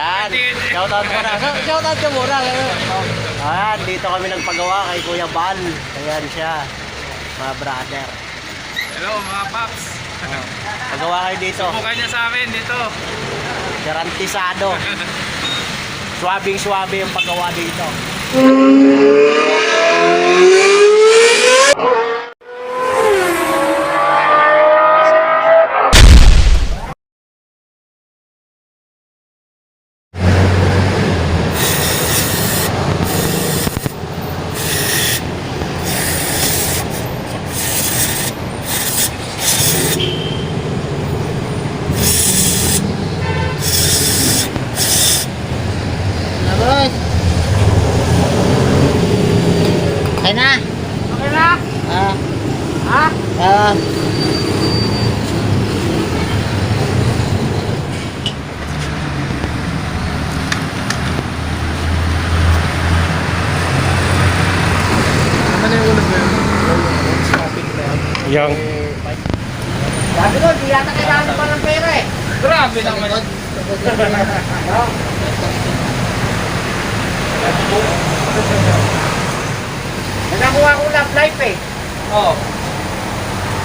Yan. Shoutout mo na. So, Shoutout ka muna. Ayan, dito kami nagpagawa kay Kuya Bal. Ayan siya. Mga brother. Hello mga paps. Pagawa kayo dito. Bukan niya sa amin dito. Garantisado. Swabing-swabe yung paggawa dito. Yung. Sabi ko, di yata kailangan pa ng pera eh. Grabe naman. Nakakuha ko love life eh. Oo.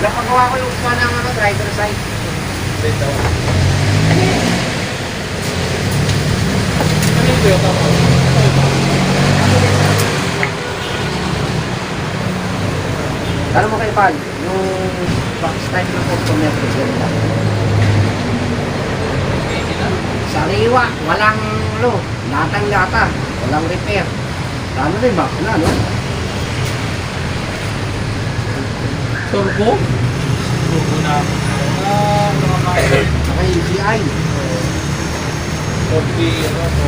Napagawa ko yung upa ng ano, driver side. Dito. Ano yung Toyota mo? Alam mo kay Pal, yung box type ng optometric yun lang. Sariwa, walang ano, latang lata, walang repair. Ano rin ba? Ano, ano? Turbo? Turbo na. Ah, mga ECI. Turbo, ano,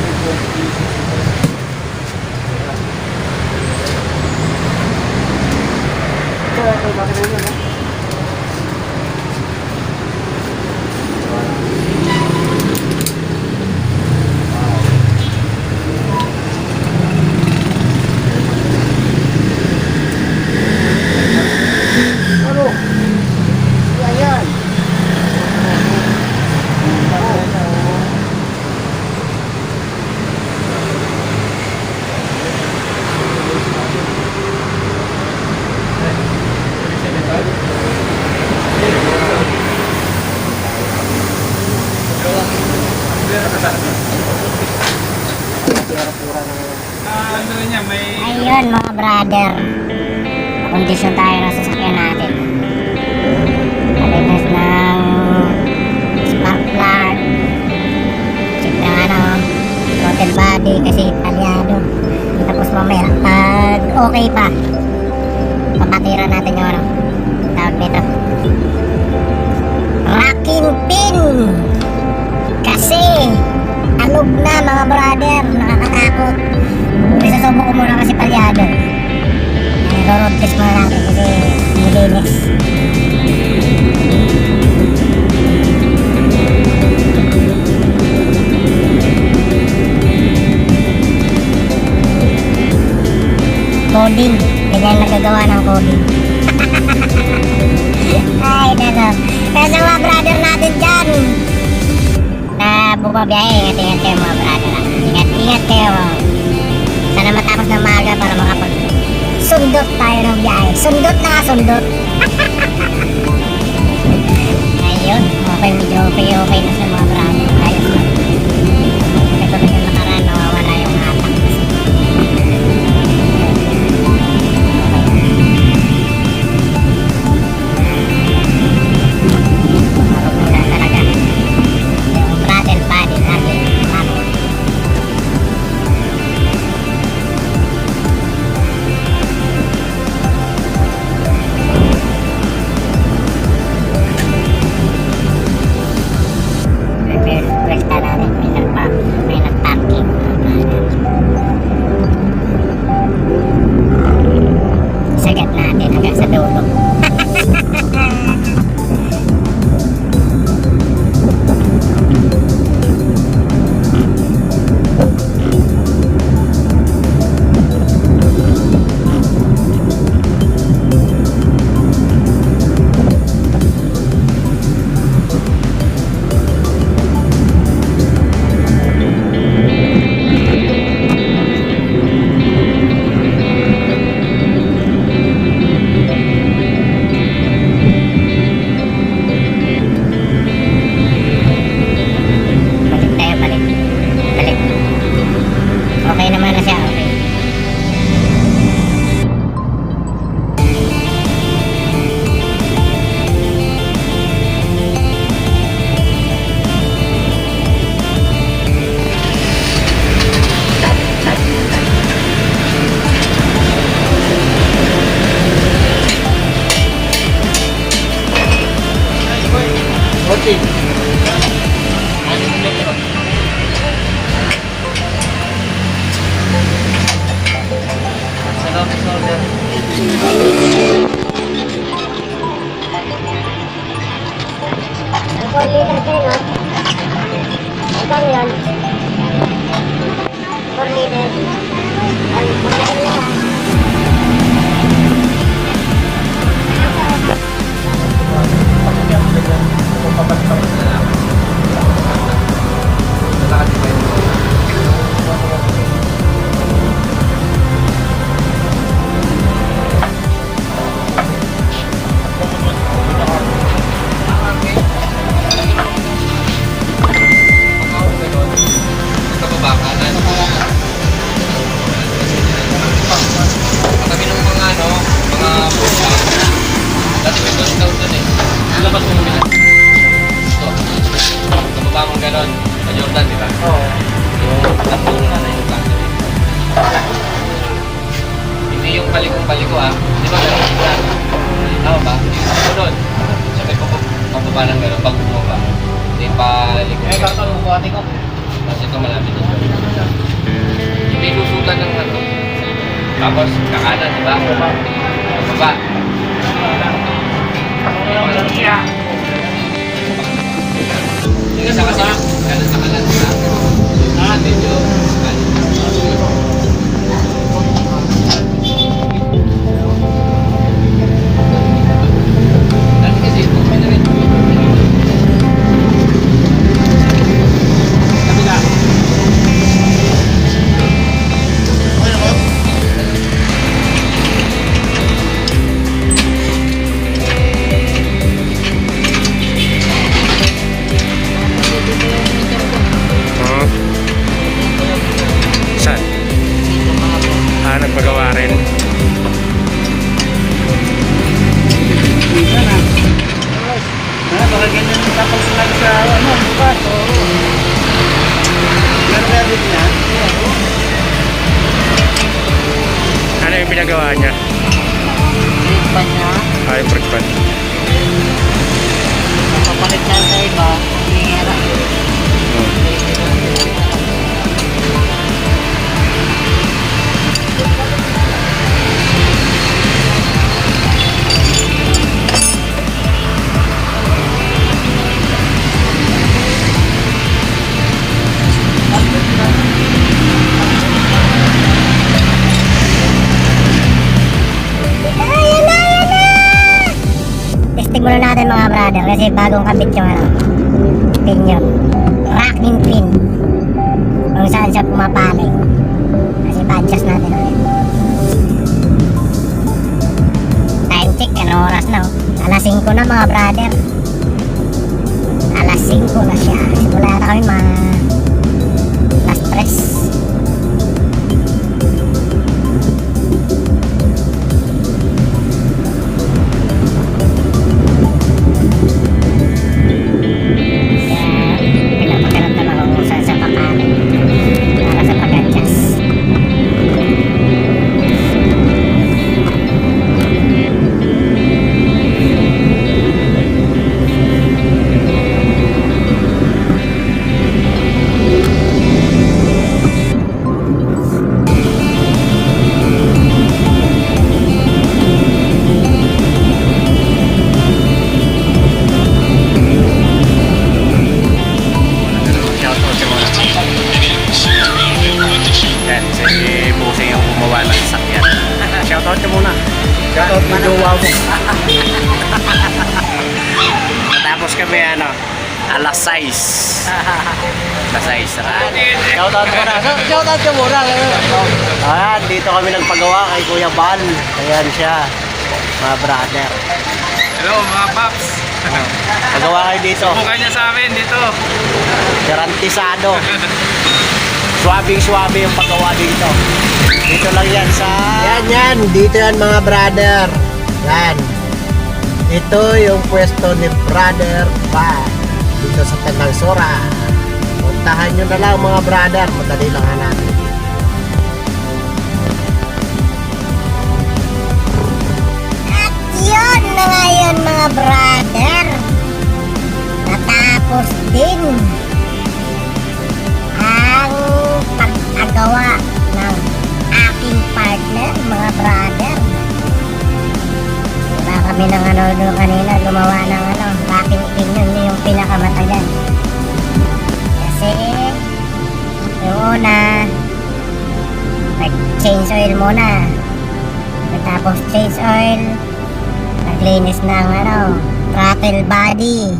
Ito, ito, bakit na yun, ano? Ano? Yan, yan. Ah, ano rin niya, may... Ayun mga brother. Kondisyon tayo ng sasakyan natin. Palitas ng spark plug. Check ng ano, throttle body kasi talyado. Tapos mamaya, pag okay pa, papatira natin yung ano, tawag nito. Racking pin! Kasi, alog na mga brother, nakakatakot. Isasubok ko muna kasi palyado. Eh, road test muna natin kasi nilinis. Coding. Ganyan nagagawa ng coding. Ay, nako. Kaya sa mga brother natin dyan, na bumabiyahe, ingat-ingat kayo mga brother. ah. Ingat-ingat kayo. Sana matapos ng maaga para makapag sundot tayo ng biyahe. Sundot na sundot. Ayun, okay, medyo okay, okay na sa mga konti kasi, no? Magkano yan? 4 liters. Pababa pababa ng ganon pag bumaba. Hindi palikong. Eh, tatanong ko ate ko. Kasi ito malapit na siya. Hindi lusutan ng ano. Tapos kakanan, di ba? Baba. Yung isa kasi kanan sa kanan? Ah, medyo ganyan yung tapos lang sa ano, bukas. Oo. Meron kaya dito na? Ano yung pinagawa niya? Pa niya, Ah, yung brake pad. papalit na sa iba, hihira. Ayan kasi bagong kabit yung ano, pin yun. Racking pin. Kung saan siya pumapaling. Kasi pa-adjust natin ulit. Time check, anong oras na oh? Alas 5 na mga brother. Alas 5 na siya. Simula na kami mga alas 3. Kami ano, alas 6. Alas 6. Shoutout muna. So, Shoutout ka muna. Ayan, dito kami nagpagawa kay Kuya Bal. Ayan siya. Mga brother. Hello mga paps. Pagawa kayo dito. Bukan niya sa amin dito. Garantisado. Swabing swabe yung paggawa dito. Dito lang yan sa... Yan, yan. Dito yan mga brother. Yan. Ito yung pwesto ni Brother Pa. Dito sa Tandang Sora. Puntahan nyo na lang mga brother. Madali lang hanapin. At yun mga brother. Natapos din ang pagkagawa ng aking partner mga brother. Kami ng ano doon kanina gumawa ng ano, racking pin yun yung pinakamatagal. Kasi muna. Nag-change oil muna. Tapos change oil. Naglinis ng ano, throttle body.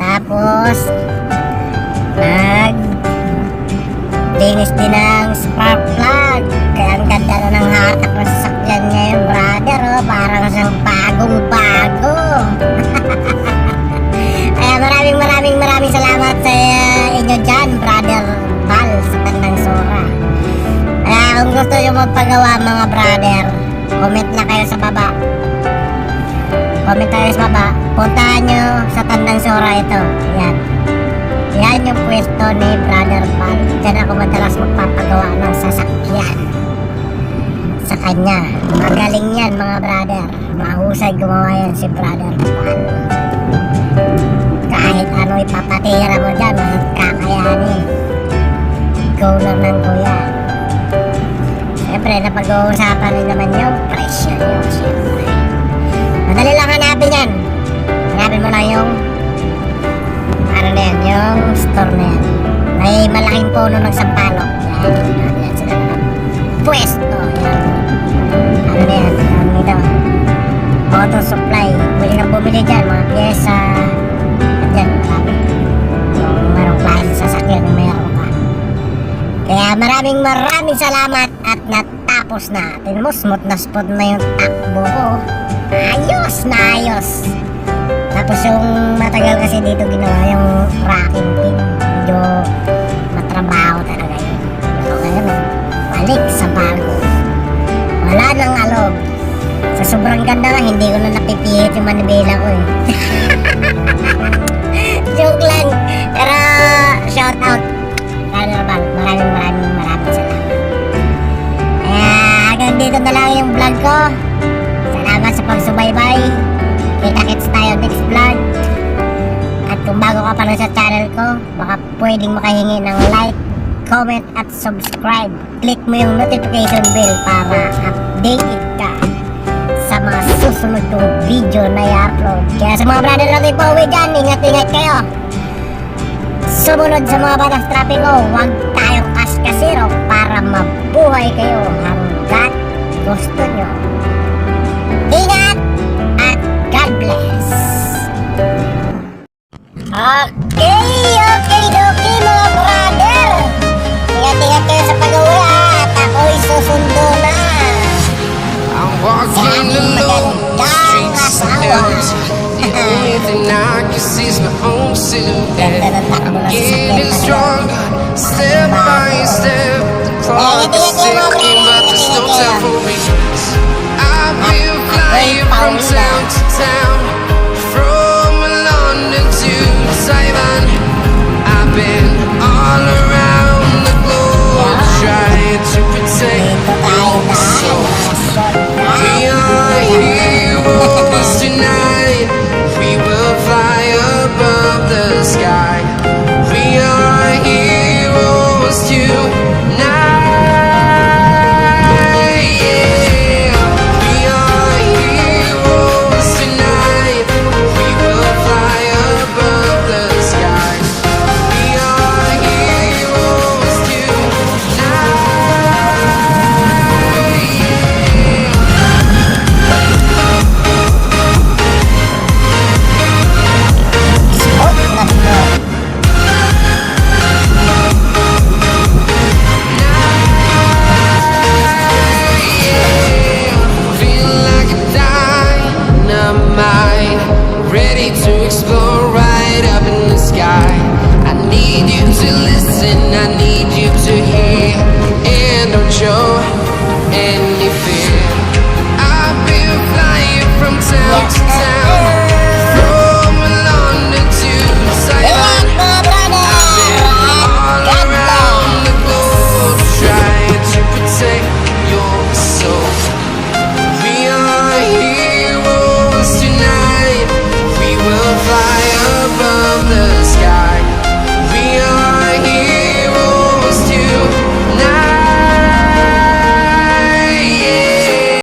Tapos, nag linis din ng spark plug. Kaya ang ganda ng hatak ng sasakyan ngayon, brother. Oh, parang siyang bagong-bago. Kaya maraming maraming maraming salamat sa uh, inyo dyan, brother Val, sa Tandang Sora. Kaya kung gusto nyo magpagawa mga brother, comment na kayo sa baba. Comment kayo sa baba. Puntahan nyo sa Tandang Sora ito. Yan. Yan yung pwesto ni Brother Val. Diyan ako madalas magpapagawa ng sasakyan. Sa kanya. Magaling yan mga brother. Mahusay gumawa yan si Brother. Kahit ano ipapatira mo dyan, kakayanin. Go lang ng kuya. Siyempre, napag-uusapan rin naman yung presyo nyo. Siyempre. Madali lang hanapin yan. Hanapin mo lang yung ano na yan, yung store na yan. May malaking puno ng sampalok. Yan, yan sila na. Auto supply. Pwede kang bumili dyan, mga pyesa. At yan, marami. Kung merong klase sa sasakyan, kung meron ka. Kaya maraming maraming salamat at natapos na. Tingnan mo, smooth na smooth na yung takbo ko. Ayos na ayos. Tapos yung matagal kasi dito ginawa yung racking pin. Medyo matrabaho talaga yun. So ngayon, balik sa bago. Wala nang alog. Sobrang ganda nga, hindi ko na napipihit yung manibela ko eh. Joke lang. Pero shout out. Brother Val, maraming maraming maraming salamat. Kaya hanggang dito na lang yung vlog ko. Salamat sa pagsubaybay. Kita-kits tayo next vlog. At kung bago ka pa lang sa channel ko, baka pwedeng makahingi ng like, comment, at subscribe. Click mo yung notification bell para mga susunod kong video na i-upload. Kaya sa mga brother natin pa uwi dyan, ingat-ingat kayo. Sumunod sa mga batas trapiko, huwag tayong kaskasiro para mabuhay kayo hanggat gusto nyo. Ingat at God bless. Okay, okay, okay mga brother. Ingat-ingat kayo sa pag-uwi at ako'y susundo na. I'm walking alone, thing I can see my own silhouette. I'm getting stronger, step by step. The clock is